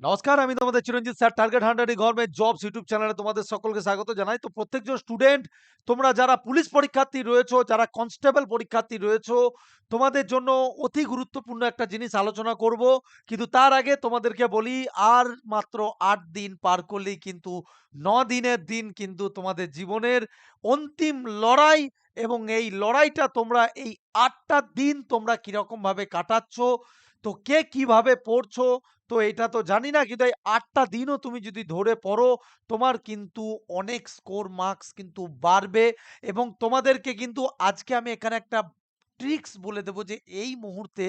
নমস্কার, আমি তোমাদের Chiranjit sir, target hundred government jobs YouTube চ্যানেলে তোমাদের সকলকে স্বাগত জানাই। তো প্রত্যেকজন স্টুডেন্ট, তোমরা যারা পুলিশ পরীক্ষার্থী রয়েছো, যারা কনস্টেবল পরীক্ষার্থী রয়েছো, তোমাদের জন্য অতি গুরুত্বপূর্ণ একটা জিনিস আলোচনা করব। কিন্তু তার আগে তোমাদেরকে বলি, আর মাত্র আট দিন পার করলেই কিন্তু ন দিনের দিন কিন্তু তোমাদের জীবনের অন্তিম লড়াই এবং এই লড়াইটা তোমরা, এই আটটা দিন তোমরা কীরকম ভাবে কাটাচ্ছ, তো কে কীভাবে পড়ছো তো এটা তো জানি না কিন্তু এই ৮ টা দিনও তুমি যদি ধরে পড়ো, তোমার কিন্তু অনেক স্কোর মার্কস কিন্তু বাড়বে এবং তোমাদেরকে কিন্তু আজকে আমি এখানে একটা ট্রিক্স বলে দেব যে এই মুহূর্তে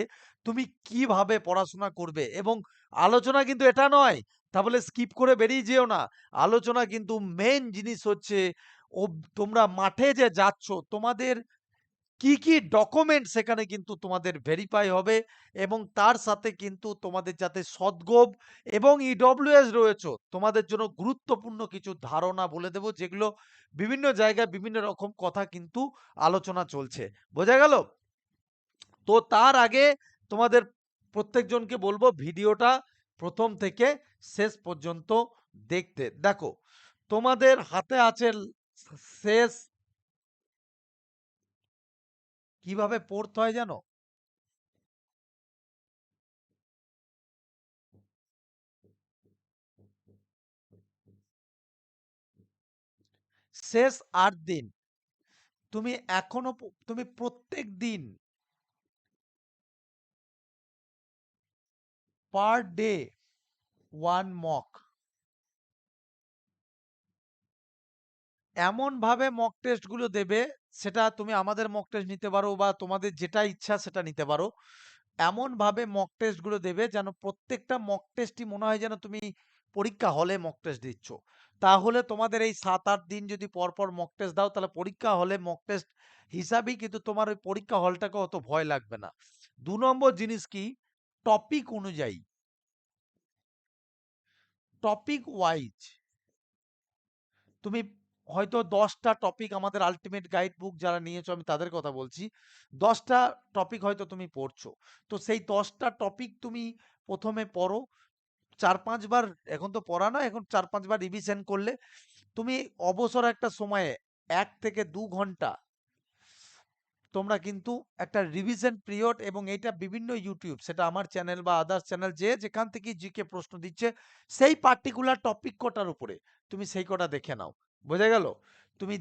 তুমি কীভাবে পড়াশোনা করবে এবং আলোচনা কিন্তু এটা নয়, তাহলে স্কিপ করে বেরিয়ে যেও না। আলোচনা কিন্তু মেন জিনিস হচ্ছে ও তোমরা মাঠে যে যাচ্ছ, তোমাদের কি, কি ডকুমেন্ট সেখানে কিন্তু তোমাদের ভেরিফাই হবে এবং তার সাথে কিন্তু তোমাদের যাতে সদগোপ এবং ইডব্লিউএস রয়েছো, তোমাদের জন্য গুরুত্বপূর্ণ কিছু ধারণা বলে দেব যেগুলো বিভিন্ন জায়গায় বিভিন্ন রকম কথা কিন্তু আলোচনা চলছে। বোঝা গেল? তো তার আগে তোমাদের প্রত্যেকজনকে বলব ভিডিওটা প্রথম থেকে শেষ পর্যন্ত দেখতে। দেখো, তোমাদের হাতে আছে শেষ কীভাবে পড়তে হয় জানো? শেষ আট দিন। তুমি এখনও তুমি প্রত্যেক দিন পার ডে ওয়ান মক। এমনভাবে মক টেস্টগুলো দেবে, সেটা তুমি আমাদের মক টেস্ট নিতে পারো বা তোমাদের যেটা ইচ্ছা সেটা নিতে পারো। এমনভাবে মক টেস্টগুলো দেবে যেন প্রত্যেকটা মক টেস্টই মনে হয় যেন তুমি পরীক্ষা হলে মক টেস্ট দিচ্ছ। তাহলে তোমাদের এই ৭-৮ দিন যদি পরপর মক টেস্ট দাও তাহলে পরীক্ষা হলে মক টেস্ট হিসাবেই কিন্তু তোমার ওই পরীক্ষা হলটাকে অত ভয় লাগবে না। দু নম্বর জিনিস কি? টপিক অনুযায়ী। টপিক ওয়াইজ তুমি হয়তো দশটা টপিক আমাদের আল্টিমেট গাইড বুক যারা নিয়েছো আমি তাদের কথা বলছি। দশটা টপিক হয়তো তুমি পড়ছো। তো সেই দশটা টপিক তুমি প্রথমে পড়ো। চার পাঁচবার এখন তো পড়া নয়, এখন চার পাঁচবার রিভিশন করলে তুমি অবসর একটা সময়ে এক থেকে দু ঘণ্টা তোমরা কিন্তু একটা রিভিশন পিরিয়ড এবং এটা বিভিন্ন ইউটিউব সেটা আমার চ্যানেল বা আদার্স চ্যানেল যে যেখান থেকেই জিকে প্রশ্ন দিচ্ছে, সেই পার্টিকুলার টপিক কটার উপরে তুমি সেই কটা দেখে নাও। বোঝা গেল? তুমি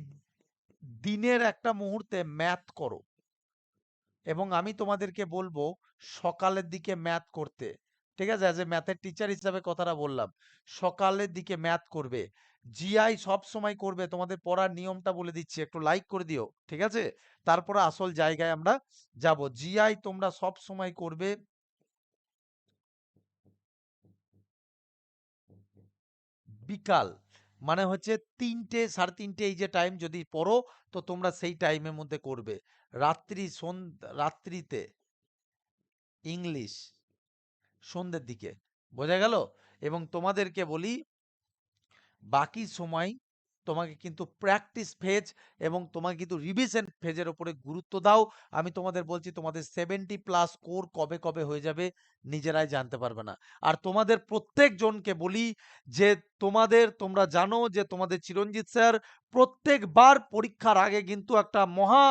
দিনের একটা মুহূর্তে ম্যাথ করো। এবং আমি তোমাদেরকে বলব সকালের দিকে ম্যাথ করতে। ঠিক আছে? অ্যাজ এ ম্যাথের টিচার হিসাবে কথাটা বললাম। সকালের দিকে ম্যাথ করবে। জিআই সব সময় করবে। তোমাদের পড়ার নিয়মটা বলে দিচ্ছি। একটু লাইক করে দিও। ঠিক আছে? তারপরে আসল জায়গায় আমরা যাব। জিআই তোমরা সব সময় করবে বিকাল। মানে হচ্ছে ৩টে ৩:৩০ এই যে টাইম যদি পড়ো, তো তোমরা সেই টাইমের মধ্যে করবে। রাত্রি সন, রাত্রিতে ইংলিশ সন্ধ্যের দিকে। বোঝা গেল? এবং তোমাদেরকে বলি, বাকি সময় তোমাকে কিন্তু প্র্যাকটিস ফেজ এবং তোমাকে কিন্তু রিভিশন ফেজের ওপরে গুরুত্ব দাও। আমি তোমাদের বলছি তোমাদের 70 প্লাস কোর কবে, কবে হয়ে যাবে নিজেরাই জানতে পারবে না। আর তোমাদের প্রত্যেকজনকে বলি যে তোমাদের তোমরা জানো যে তোমাদের চিরঞ্জিত স্যার প্রত্যেকবার পরীক্ষার আগে কিন্তু একটা মহা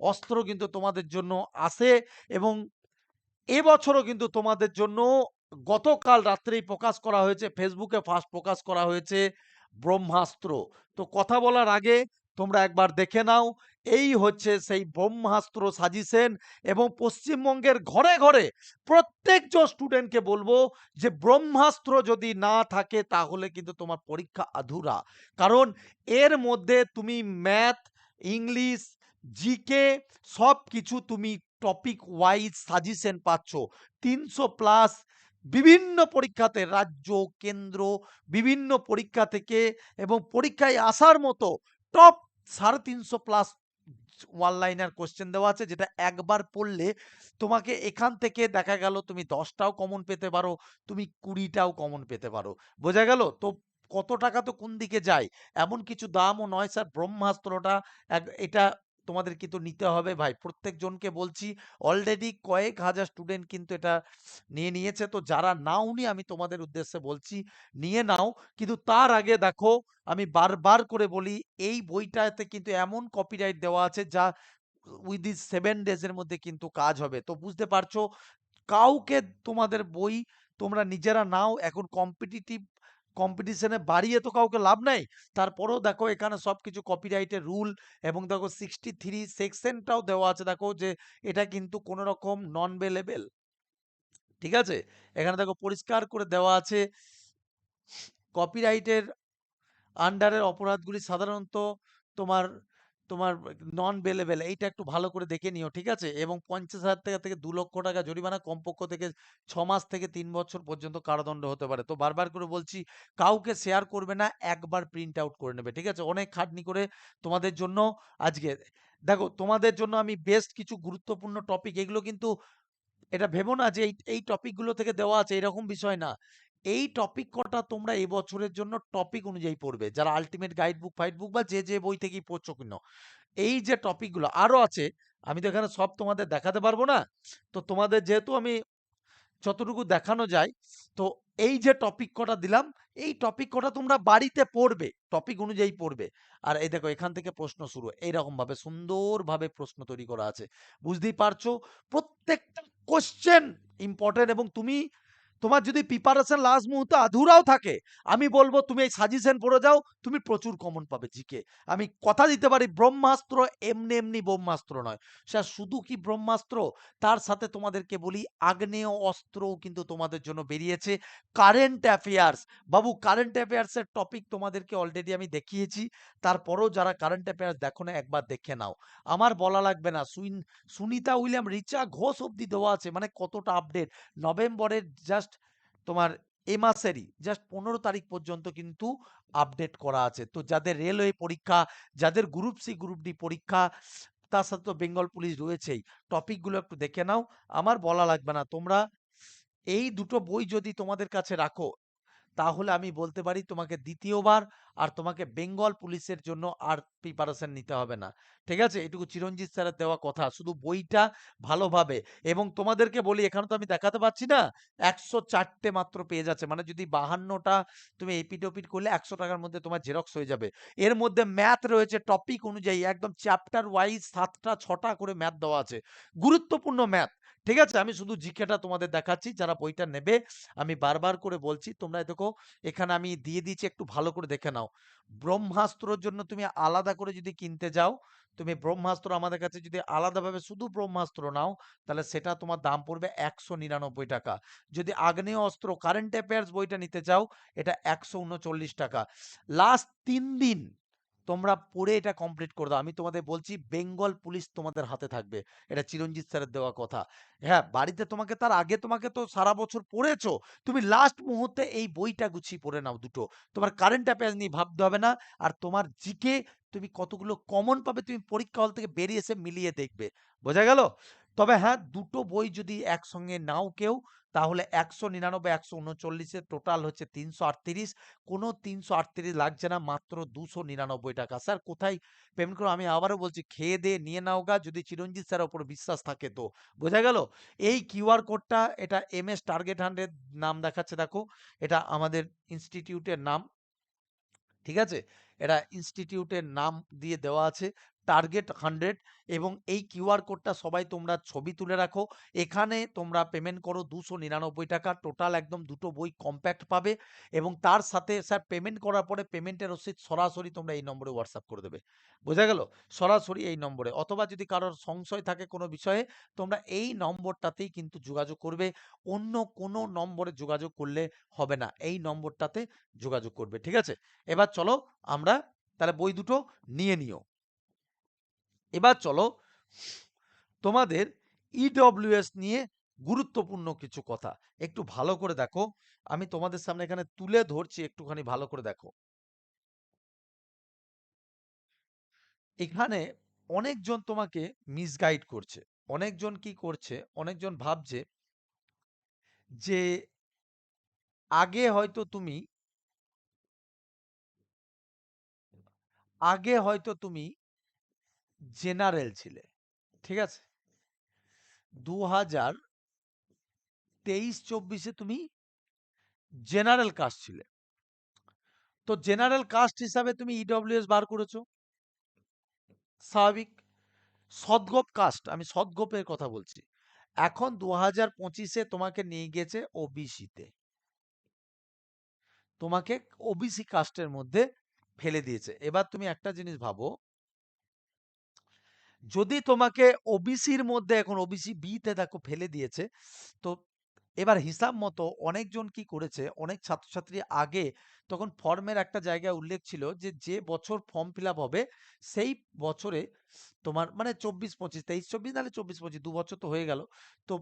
অস্ত্র কিন্তু তোমাদের জন্য আসে এবং এবছরও কিন্তু তোমাদের জন্য গতকাল রাত্রেই প্রকাশ করা হয়েছে। ফেসবুকে ফার্স্ট প্রকাশ করা হয়েছে ব্রহ্মাস্ত্র। তো কথা বলার আগে তোমরা একবার দেখে নাও। এই হচ্ছে সেই ব্রহ্মাস্ত্র সাজেশন এবং পশ্চিমবঙ্গের ঘরে, ঘরে প্রত্যেকজন স্টুডেন্টকে বলব যে ব্রহ্মাস্ত্র যদি না থাকে তাহলে কিন্তু তোমার পরীক্ষা আধুরা। কারণ এর মধ্যে তুমি ম্যাথ, ইংলিশ, জিকে সবকিছু তুমি টপিক ওয়াইজ সাজেশন পাচ্ছ। ৩০০ প্লাস বিভিন্ন পরীক্ষাতে রাজ্য, কেন্দ্র বিভিন্ন পরীক্ষা থেকে এবং পরীক্ষায় আসার মতো top ৩৫০ plus one liner question দেওয়া আছে যেটা একবার পড়লে তোমাকে এখান থেকে দেখা গেল তুমি দশটাও কমন পেতে পারো, তুমি কুড়িটাও কমন পেতে পারো। বোঝা গেল? তো কত টাকা তো কোন দিকে যায়? এমন কিছু দামও নয় স্যার ব্রহ্মাস্ত্রটা এটা তোমাদের কিন্তু নিতে হবে। ভাই, প্রত্যেকজনকে বলছি অলরেডি কয়েক হাজার স্টুডেন্ট কিন্তু এটা নিয়ে নিয়েছে। তো যারা নাওনি, আমি তোমাদের উদ্দেশ্যে বলছি, নিয়ে নাও। কিন্তু তার আগে দেখো, আমি বারবার করে বলি, এই বইটাতে কিন্তু এমন কপিরাইট দেওয়া আছে যা উইদিন সেভেন ডেজ এর মধ্যে কিন্তু কাজ হবে। তো বুঝতে পারছ, কাউকে তোমাদের বই তোমরা নিজেরা নাও। এখন কম্পিটিটিভ কম্পিটিশনে বাড়িয়ে তো কাউকে লাভ নাই। তারপরেও দেখো এখানে সব কিছু কপিরাইটের রুল এবং দেখো সিক্সটি থ্রি সেকশনটাও দেওয়া আছে। দেখো যে এটা কিন্তু কোনো রকম নন বেলেবেল ঠিক আছে? এখানে দেখো পরিষ্কার করে দেওয়া আছে। কপিরাইটের আন্ডারের অপরাধগুলি সাধারণত তোমার তোমার নন বেলেবেল এইটা একটু ভালো করে দেখে নিও, ঠিক আছে? এবং পঞ্চাশ হাজার টাকা থেকে দু লক্ষ টাকা জরিমানা কমপক্ষ থেকে ছ মাস থেকে তিন বছর পর্যন্ত কারাদণ্ড হতে পারে। তো বারবার করে বলছি, কাউকে শেয়ার করবে না, একবার প্রিন্ট আউট করে নেবে, ঠিক আছে? অনেক খাটনি করে তোমাদের জন্য আজকে, দেখো তোমাদের জন্য আমি বেস্ট কিছু গুরুত্বপূর্ণ টপিক এগুলো কিন্তু, এটা ভেবো না যে এই টপিকগুলো থেকে দেওয়া আছে, এরকম বিষয় না। এই টপিক কটা তোমরা এবছরের জন্য টপিক অনুযায়ী পড়বে। যারা আলটিমেট গাইড বুক বুক বা যে যে বই থেকেই পড়ছো কিনো। এই যে টপিকগুলো আরও আছে, আমি তো এখানে সব তোমাদের দেখাতে পারব না। তো তোমাদের যেহেতু আমি যতটুকু দেখানো যায়, তো এই যে টপিক কটা দিলাম, এই টপিক কটা তোমরা বাড়িতে পড়বে টপিক অনুযায়ী পড়বে। আর এই দেখো, এখান থেকে প্রশ্ন শুরু এইরকম ভাবে সুন্দরভাবে প্রশ্ন তৈরি করা আছে। বুঝতেই পারছ? প্রত্যেকটা কোশ্চেন ইম্পর্টেন্ট এবং তুমি তোমার যদি প্রিপারেশন লাস্ট মুহূর্তে আধুরাও থাকে, আমি বলব তুমি এই সাজেশন পড়ে যাও, তুমি প্রচুর কমন পাবে জিকে আমি কথা দিতে পারি, ব্রহ্মাস্ত্র এমনি এমনি ব্রহ্মাস্ত্র নয়। সে শুধু কি ব্রহ্মাস্ত্র? তার সাথে তোমাদেরকে বলি, আগ্নেয় অস্ত্রও কিন্তু তোমাদের জন্য বেরিয়েছে। কারেন্ট অ্যাফেয়ার্স বাবু কারেন্ট অ্যাফেয়ার্সের টপিক তোমাদেরকে অলরেডি আমি দেখিয়েছি। তারপরেও যারা কারেন্ট অ্যাফেয়ার্স দেখো না, একবার দেখে নাও। আমার বলা লাগবে না, সুইন, সুনিতা উইলিয়াম, রিচা ঘোষ অব্দি দেওয়া আছে মানে কতটা আপডেট নভেম্বরের জাস্ট তোমার এ মাসেরই জাস্ট পনেরো তারিখ পর্যন্ত কিন্তু আপডেট করা আছে। তো যাদের রেলওয়ে পরীক্ষা, যাদের গ্রুপ সি গ্রুপ ডি পরীক্ষা, তার সাথে তো বেঙ্গল পুলিশ রয়েছেই। টপিকগুলো একটু দেখে নাও। আমার বলা লাগবে না। তোমরা এই দুটো বই যদি তোমাদের কাছে রাখো তাহলে আমি বলতে পারি তোমাকে দ্বিতীয়বার আর তোমাকে বেঙ্গল পুলিশের জন্য আর প্রিপারেশন নিতে হবে না। ঠিক আছে? এটুকু চিরঞ্জিত স্যারের দেওয়া কথা। শুধু বইটা ভালোভাবে এবং তোমাদেরকে বলি, এখানে তো আমি দেখাতে পাচ্ছি না, একশো চারটে মাত্র পেয়ে যাচ্ছে মানে যদি বাহান্নটা তুমি এপিট ওপিট করলে একশো টাকার মধ্যে তোমার জেরক্স হয়ে যাবে। এর মধ্যে ম্যাথ রয়েছে টপিক অনুযায়ী, একদম চ্যাপ্টার ওয়াইজ সাতটা, ছটা করে ম্যাথ দেওয়া আছে। গুরুত্বপূর্ণ ম্যাথ ঠিক আছে? আমি শুধু জিকেটা তোমাদের দেখাচ্ছি, যারা বইটা নেবে, আমি বারবার করে বলছি, তোমরা দেখো, এখানে আমি দিয়ে দিয়েছি, একটু ভালো করে দেখে নাও। ব্রহ্মাস্ত্রর জন্য তুমি আলাদা করে যদি কিনতে যাও, তুমি ব্রহ্মাস্ত্র আমাদের কাছে যদি আলাদাভাবে শুধু ব্রহ্মাস্ত্র নাও, তাহলে সেটা তোমার দাম পড়বে একশো নিরানব্বই টাকা। যদি আগ্নেয় অস্ত্র কারেন্ট অ্যাফেয়ার্স বইটা নিতে চাও, এটা একশো উনচল্লিশ টাকা। লাস্ট তিন দিন তোমরা পড়ে এটা কমপ্লিট করে দাও। আমি তোমাদের বলছি বেঙ্গল পুলিশ তোমাদের হাতে থাকবে। এটা চিরঞ্জিত স্যারের দেওয়া কথা। হ্যাঁ বাড়িতে তোমাকে তার আগে তোমাকে তো সারা বছর পড়েছো। তুমি লাস্ট মুহূর্তে এই বইটা গুছিয়ে পড়ে নাও দুটো। তোমার কারেন্ট অ্যাফেয়ার্স নিয়ে ভাবতে হবে না। আর তোমার জিকে তুমি কতগুলো কমন পাবে, তুমি পরীক্ষা হল থেকে বেরিয়ে এসে মিলিয়ে দেখবে। বোঝা গেল? তবে হ্যাঁ দুটো বই যদি একসঙ্গে নাও কেউ, তাহলে একশো নিরানব্বই, একশো উনচল্লিশের টোটাল হচ্ছে তিনশো আটত্রিশ। কোনো তিনশো আটত্রিশ লাগছে না, মাত্র দুশো নিরানব্বই টাকা। স্যার, কোথায়? পেমেন্ট করো আমি আবারও বলছি, খেয়ে দিয়ে নিয়ে নাও গা, যদি চিরঞ্জিত স্যার ওপর বিশ্বাস থাকে তো। বোঝা গেল? এই কিউআর কোডটা, এটা এম এস টার্গেট হান্ড্রেড নাম দেখাচ্ছে, দেখো। এটা আমাদের ইনস্টিটিউটের নাম, ঠিক আছে? এটা ইনস্টিটিউটের নাম দিয়ে দেওয়া আছে, টার্গেট হান্ড্রেড এবং এই কিউআর কোডটা সবাই তোমরা ছবি তুলে রাখো। এখানে তোমরা পেমেন্ট করো দুশো নিরানব্বই টাকা, টোটাল একদম দুটো বই কম্প্যাক্ট পাবে এবং তার সাথে স্যার পেমেন্ট করার পরে পেমেন্টের রসিদ সরাসরি তোমরা এই নম্বরে হোয়াটসঅ্যাপ করে দেবে। বোঝা গেল? সরাসরি এই নম্বরে। অথবা যদি কারোর সংশয় থাকে কোনো বিষয়ে, তোমরা এই নম্বরটাতেই কিন্তু যোগাযোগ করবে। অন্য কোনো নম্বরে যোগাযোগ করলে হবে না। এই নম্বরটাতে যোগাযোগ করবে। ঠিক আছে? এবার চলো আমরা তাহলে বই দুটো নিয়ে নিও। এবার চলো, তোমাদের ইডব্লিউএস নিয়ে গুরুত্বপূর্ণ কিছু কথা। একটু ভালো করে দেখো। আমি তোমাদের সামনে এখানে তুলে ধরছি, একটুখানি ভালো করে দেখো। এখানে অনেকজন তোমাকে মিসগাইড করছে। অনেকজন কি করছে? অনেকজন ভাবছে যে আগে হয়তো তুমি আগে হয়তো তুমি জেনারেল ছিলে, ঠিক আছে? দু হাজার তেইশ, চব্বিশে তুমি জেনারেল কাস্ট ছিলে। তো জেনারেল কাস্ট হিসাবে তুমি ইডব্লিউএস বার করেছ। স্বাভাবিক সদগোপ কাস্ট, আমি সদগোপের কথা বলছি। এখন দু হাজার পঁচিশে তোমাকে নিয়ে গেছে ওবিসিতে তোমাকে ওবিসি কাস্টের মধ্যে ফেলে দিয়েছে। এবার তুমি একটা জিনিস ভাবো। যদি তোমাকে ওবিসির মধ্যে এখন ওবিসি বিতে দেখো ফেলে দিয়েছে, তো এবার হিসাব মতো অনেকজন কি করেছে, অনেক ছাত্রছাত্রী আগে তখন ফর্মের একটা জায়গায় উল্লেখ ছিল যে যে বছর ফর্ম ফিল হবে, সেই বছরে তোমার মানে চব্বিশ পঁচিশ, তেইশ, চব্বিশ নাহলে চব্বিশ, পঁচিশ, দু বছর তো হয়ে গেল। তো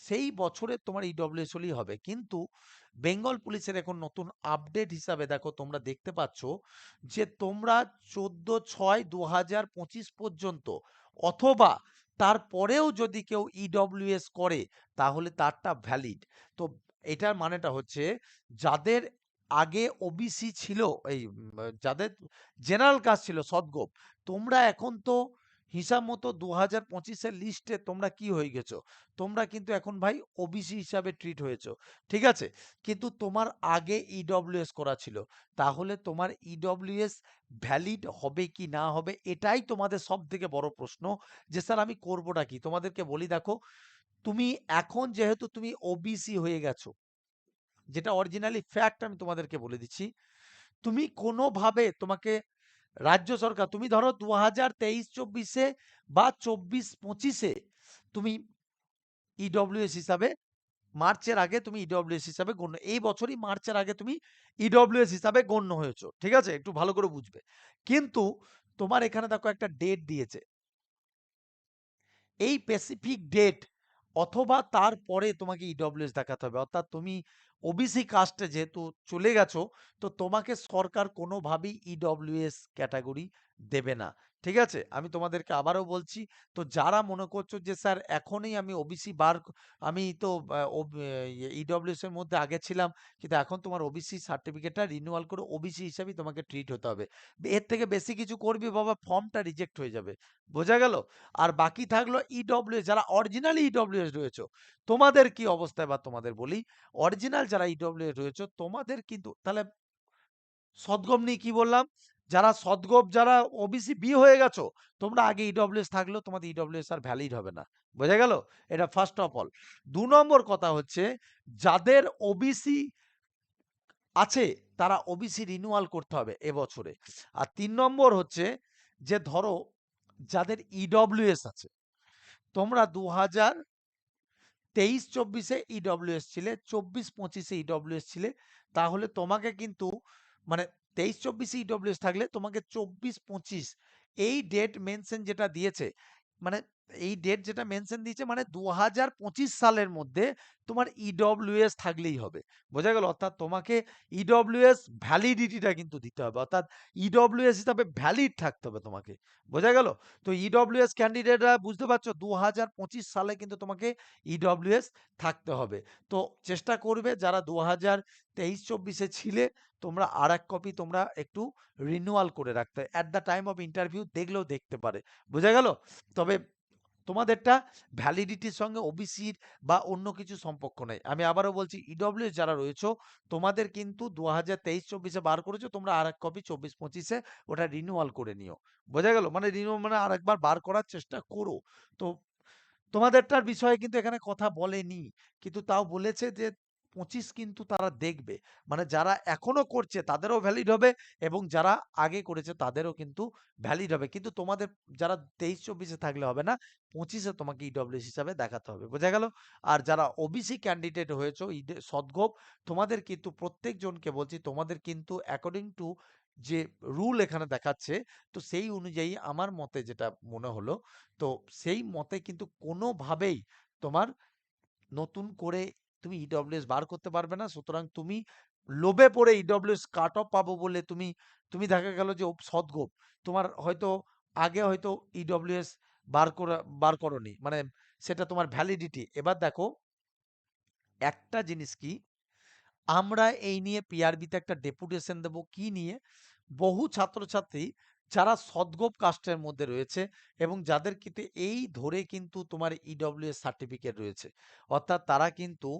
সেই বছরে তোমার ইডব্লিউএস হলেই হবে। কিন্তু বেঙ্গল পুলিশের এখন নতুন আপডেট হিসাবে দেখো তোমরা দেখতে পাচ্ছ যে তোমরা চোদ্দ ছয় দু হাজার পঁচিশ পর্যন্ত অথবা তারপরেও যদি কেউ ইডব্লিউএস করে তাহলে তারটা ভ্যালিড তো এটার মানেটা হচ্ছে যাদের আগে ওবিসি ছিল, এই যাদের জেনারেল কাস্ট ছিল সদগোপ, তোমরা এখন তো হিসাব মতো দু হাজার পঁচিশের লিস্টে তোমরা কি হয়ে গেছো? তোমরা কিন্তু এখন ভাই ওবিসি হিসাবে ট্রিট হয়েছো, ঠিক আছে? কিন্তু তোমার আগে ইডব্লিউএস করা ছিল, তাহলে তোমার ইডব্লিউএস ভ্যালিড হবে কি না হবে এটাই তোমাদের সব থেকে বড় প্রশ্ন যে, স্যার, আমি করবোটা কি? তোমাদেরকে বলি, দেখো, তুমি এখন যেহেতু তুমি ওবিসি হয়ে গেছো, যেটা অরিজিনালি ফ্যাক্ট আমি তোমাদেরকে বলে দিচ্ছি, তুমি কোনোভাবে তোমাকে রাজ্য সরকার, তুমি ধরো দু হাজার তেইশ, চব্বিশে বা চব্বিশ পঁচিশে তুমি ইডব্লিউএস হিসাবে মার্চের আগে তুমি ইডব্লিউএস হিসাবে গণ্য, এই বছরই মার্চের আগে তুমি ইডব্লিউএস হিসাবে গণ্য হয়েছো, ঠিক আছে? একটু ভালো করে বুঝবে। কিন্তু তোমার এখানে দেখো একটা ডেট দিয়েছে। এই স্পেসিফিক ডেট অথবা তারপরে তোমাকে ইডব্লিউএস দেখাতে হবে। অর্থাৎ তুমি ওবিসি কাস্টে যেহেতু চলে গেছো, তো তোমাকে সরকার কোনোভাবেই ইডব্লিউএস ক্যাটাগরি দেবে না। ঠিক আছে? আমি তোমাদেরকে আবারও বলছি, তো যারা মনে করছ যে, স্যার, এখনই আমি ওবিসি বার আমি তো ইডব্লিউএস এর মধ্যে আগে ছিলাম, কিন্তু এখন তোমার ওবিসি সার্টিফিকেটটা রিনিউয়াল করে ওবিসি হিসাবেই তোমাকে ট্রিট হতে হবে। এর থেকে বেশি কিছু করবি বাবা ফর্মটা রিজেক্ট হয়ে যাবে। বোঝা গেল? আর বাকি থাকল ইডব্লিউএস যারা অরিজিনালি ইডব্লিউএস রয়েছে, তোমাদের কি অবস্থা? বা তোমাদের বলি অরিজিনাল যারা ইডব্লিউএস রয়েছে, তোমাদের কিন্তু, তাহলে সদগম নিয়ে কি বললাম? যারা সদগোপ, যারা ওবিসি বি হয়ে গেছো, তোমরা আগে ইডব্লিউএস থাকলেও তোমাদের ইডব্লিউএস আর ভ্যালিড হবে না। বোঝা গেল? এটা ফার্স্ট অফ অল দু নম্বর কথা হচ্ছে, যাদের ওবিসি আছে, তারা ওবিসি রিনিউয়াল করতে হবে এবছরে। আর তিন নম্বর হচ্ছে যে, ধরো, যাদের ইডব্লিউএস আছে, তোমরা দু হাজার তেইশ, চব্বিশে ইডব্লিউএস ছিলে, চব্বিশ, পঁচিশে ইডব্লিউএস ছিলে, তাহলে তোমাকে কিন্তু মানে তেইশ চব্বিশে ইডব্লিউএস থাকলে তোমাকে চব্বিশ পঁচিশ এই ডেট মেনশন যেটা দিয়েছে মানে এই ডেট যেটা মেনশন দিয়েছে মানে দু হাজার পঁচিশ সালের মধ্যে তোমার ইডব্লিউএস থাকলেই হবে। বোঝা গেল? অর্থাৎ তোমাকে ইডব্লিউএস ভ্যালিডিটিটা কিন্তু দিতে হবে। অর্থাৎ ইডব্লিউএস হিসাবে ভ্যালিড থাকতে হবে তোমাকে। বোঝা গেল? তো ইডব্লিউএস ক্যান্ডিডেটরা বুঝতে পারছ? দু হাজার পঁচিশ সালে কিন্তু তোমাকে ইডব্লিউএস থাকতে হবে। তো চেষ্টা করবে যারা দু হাজার তেইশ চব্বিশে ছিলে, তোমরা আর এক কপি তোমরা একটু রিনিউয়াল করে রাখতে। At the time of interview দেখলেও দেখতে পারে। বোঝা গেল? তবে তোমাদেরটা ভ্যালিডিটির সঙ্গে ওবিসির বা অন্য কিছু সম্পর্ক নেই। আমি আবারও বলছি ইডব্লিউ যারা রয়েছে, তোমাদের কিন্তু দু হাজার তেইশ চব্বিশে বার করেছ, তোমরা আর এক কপি চব্বিশ পঁচিশে ওটা রিনিউয়াল করে নিও। বোঝা গেল? মানে রিনিউয়াল মানে আর একবার বার করার চেষ্টা করো। তো তোমাদেরটার বিষয়ে কিন্তু এখানে কথা বলেনি, কিন্তু তাও বলেছে যে পঁচিশ কিন্তু তারা দেখবে। মানে যারা এখনও করছে তাদেরও ভ্যালিড হবে এবং যারা আগে করেছে তাদেরও কিন্তু ভ্যালিড হবে। কিন্তু তোমাদের যারা তেইশ চব্বিশে থাকলে হবে না, পঁচিশে তোমাকে ইডব্লিউএস হিসাবে দেখাতে হবে। বোঝা গেল? আর যারা ওবিসি ক্যান্ডিডেট হয়েছে সদ্গোপ, তোমাদের কিন্তু প্রত্যেকজনকে বলছি, তোমাদের কিন্তু অ্যাকর্ডিং টু যে রুল এখানে দেখাচ্ছে, তো সেই অনুযায়ী আমার মতে যেটা মনে হলো, তো সেই মতে কিন্তু কোনোভাবেই তোমার নতুন করে তুমি ইডব্লিউএস বার করতে পারবে না। সুতরাং তুমি লোভে পড়ে ইডব্লিউএস কাট অফ পাবো বলে তুমি তুমি দেখা গেল যে সদগোপ। তোমার হয়তো আগে হয়তো ইডব্লিউএস বার করা, বার করনি। মানে সেটা তোমার ভ্যালিডিটি এবার দেখো, একটা জিনিস কি? আমরা এই নিয়ে পিআরবিতে একটা ডেপুটেশন দেব। কি নিয়ে? বহু ছাত্রছাত্রী যারা সদগোপ কাস্টের মধ্যে রয়েছে এবং যাদের কিন্তু এই ধরে কিন্তু তোমার ইডব্লিউএস সার্টিফিকেট রয়েছে। অর্থাৎ তারা কিন্তু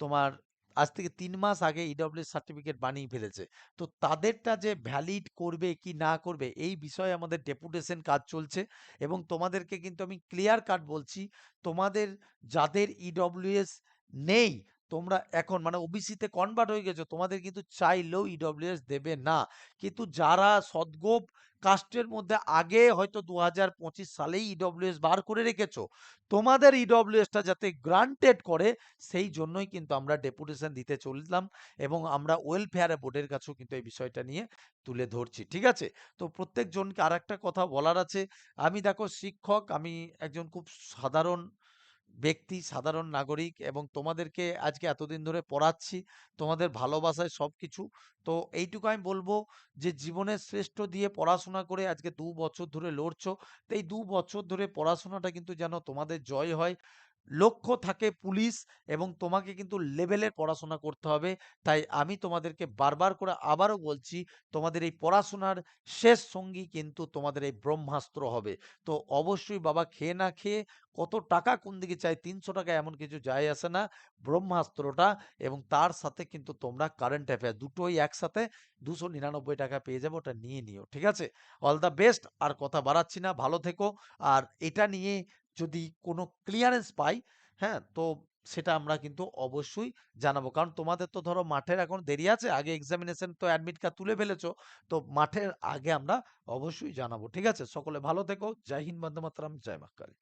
তোমার আজ থেকে তিন মাস আগে ইডব্লিউএস সার্টিফিকেট বানিয়ে ফেলেছে। তো তাদেরটা যে ভ্যালিড করবে কি না করবে এই বিষয়ে আমাদের ডেপুটেশন কাজ চলছে এবং তোমাদেরকে কিন্তু আমি ক্লিয়ার কাট বলছি। তোমাদের যাদের ইডব্লিউএস নেই তোমরা এখন মানে ওবিসিতে কনভার্ট হয়ে গেছো, তোমাদের কিন্তু চাইলেও ইডব্লিউএস দেবে না। কিন্তু যারা সদগোপ কাস্টের মধ্যে আগে হয়তো দু হাজার পঁচিশ সালেই ইডব্লিউএস বার করে রেখেছো, তোমাদের ইডব্লিউএসটা যাতে গ্রান্টেড করে, সেই জন্যই কিন্তু আমরা ডেপুটেশন দিতে চললাম এবং আমরা ওয়েলফেয়ার বোর্ডের কাছেও কিন্তু এই বিষয়টা নিয়ে তুলে ধরছি, ঠিক আছে? তো প্রত্যেকজনকে আর একটা কথা বলার আছে। আমি দেখো শিক্ষক, আমি একজন খুব সাধারণ ব্যক্তি, সাধারণ নাগরিক এবং তোমাদেরকে আজকে এতদিন ধরে পড়াচ্ছি, তোমাদের ভালোবাসায় সব কিছু তো এইটুকু আমি বলব যে, জীবনের শ্রেষ্ঠ দিয়ে পড়াশোনা করে আজকে দু বছর ধরে লড়ছো। তো এই দু বছর ধরে পড়াশোনাটা কিন্তু যেন তোমাদের জয় হয়। লক্ষ্য থাকে পুলিশ এবং তোমাকে কিন্তু লেভেলের পড়াশোনা করতে হবে। তাই আমি তোমাদেরকে বারবার করে আবারও বলছি, তোমাদের এই পড়াশোনার শেষ সঙ্গী কিন্তু তোমাদের এই ব্রহ্মাস্ত্র হবে। তো অবশ্যই বাবা খেয়ে না খেয়ে কত টাকা কোন দিকে চাই, তিনশো টাকা এমন কিছু যায় আসে না। ব্রহ্মাস্ত্রটা এবং তার সাথে কিন্তু তোমরা কারেন্ট অ্যাফেয়ার দুটোই একসাথে দুশো নিরানব্বই টাকা পেয়ে যাবে, ওটা নিয়ে নিও, ঠিক আছে? অল দ্য বেস্ট আর কথা বাড়াচ্ছি না, ভালো থেকো। আর এটা নিয়ে যদি কোনো ক্লিয়ারেন্স পাই হ্যাঁ? তো সেটা আমরা কিন্তু অবশ্যই জানাব। কারণ তোমাদের তো ধরো মাঠের এখন দেরি আছে, আগে এক্সামিনেশন তো অ্যাডমিট কার্ড তুলে ফেলেছো, তো মাঠের আগে আমরা অবশ্যই জানাব। ঠিক আছে? সকলে ভালো থেকো। জয় হিন্দ, বন্দে মাতরম, জয় মা কালী